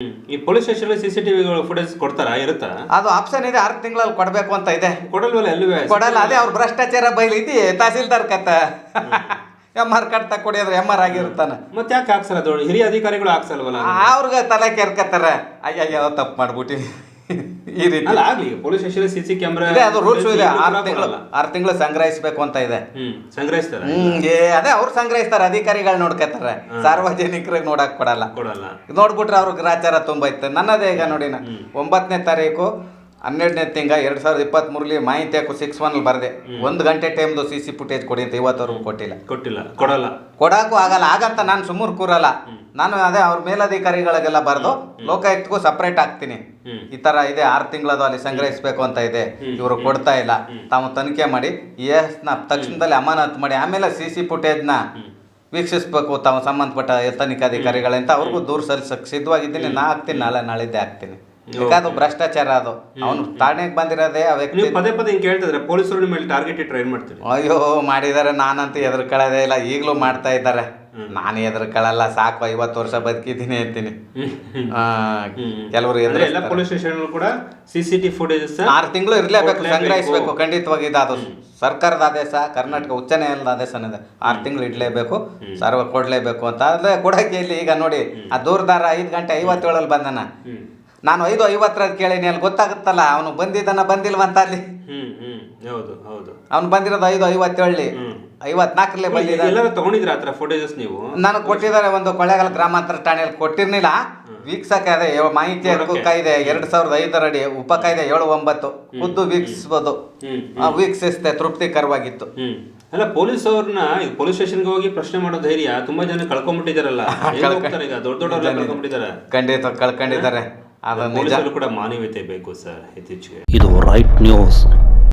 ಹ್ಮ್. ಈ police station C C TV footage ಕೊಡ್ತಾರಾ? ಇರುತ್ತಾ? ಅದು ಆಪ್ಷನ್ ಇದೆ ಆರು ತಿಂಗಳಲ್ಲಿ ಕೊಡಬೇಕು ಅಂತ ಇದೆ. ಕೊಡಲ್ವಲ್ಲ ಎಲ್ಲೂ ಕೊಡಲ್ಲ ಅದೇ ಅವ್ರ ಭ್ರಷ್ಟಾಚಾರ ಬೈಲಿದ್ದಿ ತಹಸೀಲ್ದಾರ್ ಕತ್ತ ಎಂ ಆರ್ ಕಾರ್ಡ್ ತಕ್ಕೊಡಿದ್ರೆ ಎಂ ಆರ್ ಆಗಿರ್ತಾನೆ ಮತ್ತೆ ಯಾಕೆ ಹಾಕ್ಸಲ್ಲ ಅದು? ಹಿರಿಯ ಅಧಿಕಾರಿಗಳು ಹಾಕ್ಸಲ್ವಲ್ಲ ಅವ್ರಿಗೆ ತಲೆ ಕೆರ್ಕತ್ತಾರ. ಅಯ್ಯಯ್ಯೋ ತಪ್ಪು ಮಾಡ್ಬಿಟ್ಟಿವಿ ಈ ರೀತಿ. ಅಲ್ಲ ಆಗ್ಲಿ police station C C camera ಇದೆ ಅದು ರೂಲ್ಸ್ ಇದೆ. ಆರು ತಿಂಗಳು ಆರು ತಿಂಗಳು ಸಂಗ್ರಹಿಸಬೇಕು ಅಂತ ಇದೆ ಸಂಗ್ರಹಿಸ್ತಾರೆ ಏ ಅದೇ ಅವ್ರು ಸಂಗ್ರಹಿಸ್ತಾರೆ ಅಧಿಕಾರಿಗಳು ನೋಡ್ಕೋತಾರೆ. ಸಾರ್ವಜನಿಕರಿಗೆ ನೋಡಕ್ ಕೊಡಲ್ಲ. ಕೊಡಲ್ಲ. ನೋಡ್ಬಿಟ್ರೆ ಅವ್ರ ಗ್ರಾಚಾರ ತುಂಬಾ ಇತ್ತು. ನನ್ನದೇ ಈಗ ನೋಡಿ ಒಂಬತ್ತನೇ ತಾರೀಕು ಹನ್ನೆರಡನೇ ತಿಂಗ ಎರಡು ಸಾವಿರದ ಇಪ್ಪತ್ತ್ ಮೂರಲಿ ಮಾಹಿತಿ ಹಾಕು ಸಿಕ್ಸ್ ಒನ್ ಬರದೆ. ಒಂದು ಗಂಟೆ ಟೈಮ್ದು ಸಿ ಸಿ ಫುಟೇಜ್ ಕೊಡಿ ಅಂತ ಇವತ್ತವರೆಗೂ ಕೊಟ್ಟಿಲ್ಲ. ಕೊಟ್ಟಿಲ್ಲ. ಕೊಡಲ್ಲ. ಕೊಡೋಕ್ಕೂ ಆಗಲ್ಲ. ಆಗಂತ ನಾನು ಸುಮ್ಮನೆ ಕೂರಲ್ಲ. ನಾನು ಅದೇ ಅವ್ರ ಮೇಲಧಿಕಾರಿಗಳಿಗೆಲ್ಲ ಬರೆದು ಲೋಕಾಯುಕ್ತಗೂ ಸಪ್ರೇಟ್ ಹಾಕ್ತೀನಿ. ಈ ತರ ಇದೆ. ಆರು ತಿಂಗಳದು ಅಲ್ಲಿ ಸಂಗ್ರಹಿಸಬೇಕು ಅಂತ ಇದೆ. ಇವರು ಕೊಡ್ತಾ ಇಲ್ಲ. ತಾವು ತನಿಖೆ ಮಾಡಿ ಎಸ್ನ ತಕ್ಷಣದಲ್ಲಿ ಅಮಾನತ್ ಮಾಡಿ ಆಮೇಲೆ ಸಿ ಸಿ ಫುಟೇಜ್ನ ವೀಕ್ಷಿಸಬೇಕು ತಾವು ಸಂಬಂಧಪಟ್ಟ ತನಿಖಾಧಿಕಾರಿಗಳಂತ ಅವ್ರಿಗೂ ದೂರು ಸಲ್ಲಿಸಕ್ಕೆ ಸಿದ್ಧವಾಗಿದ್ದೀನಿ. ನಾ ಹಾಕ್ತೀನಿ. ನಾಳೆ ನಾಳಿದ್ದೆ ಹಾಕ್ತೀನಿ. ಯಾಕಂದ್ರೆ ಭ್ರಷ್ಟಾಚಾರ ಅದು. ಅವನು ಠಾಣೆಗೆ ಬಂದಿರೋದೇ ಆ ವ್ಯಕ್ತಿ ನೀವು ಪದೇ ಪದೇ ಹಿಂಗೆ ಕೇಳ್ತಿದ್ರೆ ಪೊಲೀಸರು ನಿಮ್ಮ ಮೇಲೆ ಟಾರ್ಗೆಟ್ ಟ್ರೈನ್ ಮಾಡ್ತೀರಿ? ಅಯ್ಯೋ ಮಾಡಿದ್ದಾರೆ ನಾನಂತೂ ಎದುರ್ಕೊಳ್ಳೋದೇ ಇಲ್ಲ. ಈಗಲೂ ಮಾಡ್ತಾ ಇದ್ದಾರೆ. ನಾನು ಎದುರ್ಕೊಳ್ಳಲ್ಲ ಸಾಕು ಐವತ್ತು ವರ್ಷ ಬದುಕಿದ್ದೀನಿ ಅಂತೀನಿ. ಕೆಲವರು ಎಲ್ಲ ಪೊಲೀಸ್ ಸ್ಟೇಷನ್ ಕೂಡ ಸಿ ಸಿ ಟಿ ಫುಟೇಜಸ್ ಆರು ತಿಂಗಳು ಇರಲೇಬೇಕು. ಸಂಗ್ರಹಿಸಬೇಕು ಖಂಡಿತವಾಗಿ ಇದು ಅದು. ಸರ್ಕಾರದ ಆದೇಶ ಕರ್ನಾಟಕ ಉಚ್ಚ ನ್ಯಾಯಾಲಯದ ಆದೇಶನಿದೆ. ಆರು ತಿಂಗಳು ಇಡಲೇಬೇಕು ಸರ್ವ ಕೊಡಲೇಬೇಕು ಅಂತ. ಅದೇ ಕೊಡಕ್ಕೆ ಇಲ್ಲಿ ಈಗ ನೋಡಿ ಆ ದೂರದಾರ ಐದು ಗಂಟೆ ಐವತ್ತೇಳಲ್ಲಿ ಬಂದನ. ನಾನು ಐದು ಐವತ್ತರದ್ದು ಕೇಳೀನಿ ಅಲ್ಲಿ ಗೊತ್ತಾಗುತ್ತಲ್ಲ ಅವನು ಬಂದಿದ್ದಾನ ಬಂದಿಲ್ವಂತ ಅಲ್ಲಿ. ಹ್ಮ್ ಹ್ಮ್ ಹೌದು ಹೌದು. ಅವ್ನು ಬಂದಿರೋದು ಐದು ಐವತ್ತೇಳಿ ಐವತ್ನಾಲ್ಕರಲ್ಲೇ ಬಂದಿದ್ದಾನೆ. ಎಲ್ಲರೂ ತಗೊಂಡಿದ್ರ ಆತರ ಫುಟೇಜಸ್ ನೀವು? ನಾನು ಕೊಟ್ಟಿದ್ದಾರೆ ಒಂದು ಕೊಳ್ಳೇಗಾಲ ಗ್ರಾಮಾಂತರ ಠಾಣೆಯಲ್ಲಿ ಕೊಟ್ಟಿರ್ಲಿಲ್ಲ. ವೀಕ್ಷಕ ಅದೇ ಮಾಹಿತಿ ಹಕ್ಕು ಕಾಯ್ದೆ ಎರಡ್ ಸಾವಿರದ ಐದರ ಅಡಿ ಉಪ ಕಾಯ್ದೆ ಏಳು ಒಂಬತ್ತು. ಖುದ್ದು ಆ, ವೀಕ್ಷಿಸಿದೆ ತೃಪ್ತಿಕರವಾಗಿತ್ತು. ಅಲ್ಲ ಪೊಲೀಸ್ ಅವ್ರನ್ನ ಪೊಲೀಸ್ ಪೊಲೀಸ್ ಸ್ಟೇಷನ್ಗೆ ಹೋಗಿ ಪ್ರಶ್ನೆ ಮಾಡೋ ಧೈರ್ಯ ತುಂಬಾ ಜನ ಕಳ್ಕೊಂಡ್ಬಿಟ್ಟಿದಾರಲ್ಲ. ದೊಡ್ಡ ದೊಡ್ಡ ಕಳ್ಕೊಂಡ್ಬಿಟ್ಟಿದ್ದಾರೆ ಖಂಡಿತ ಕಳ್ಕೊಂಡಿದ್ದಾರೆ. ಕೂಡ ಮಾನವೀಯತೆ ಬೇಕು ಸರ್ ಇತ್ತೀಚೆಗೆ. ಇದು ರೈಟ್ ನ್ಯೂಸ್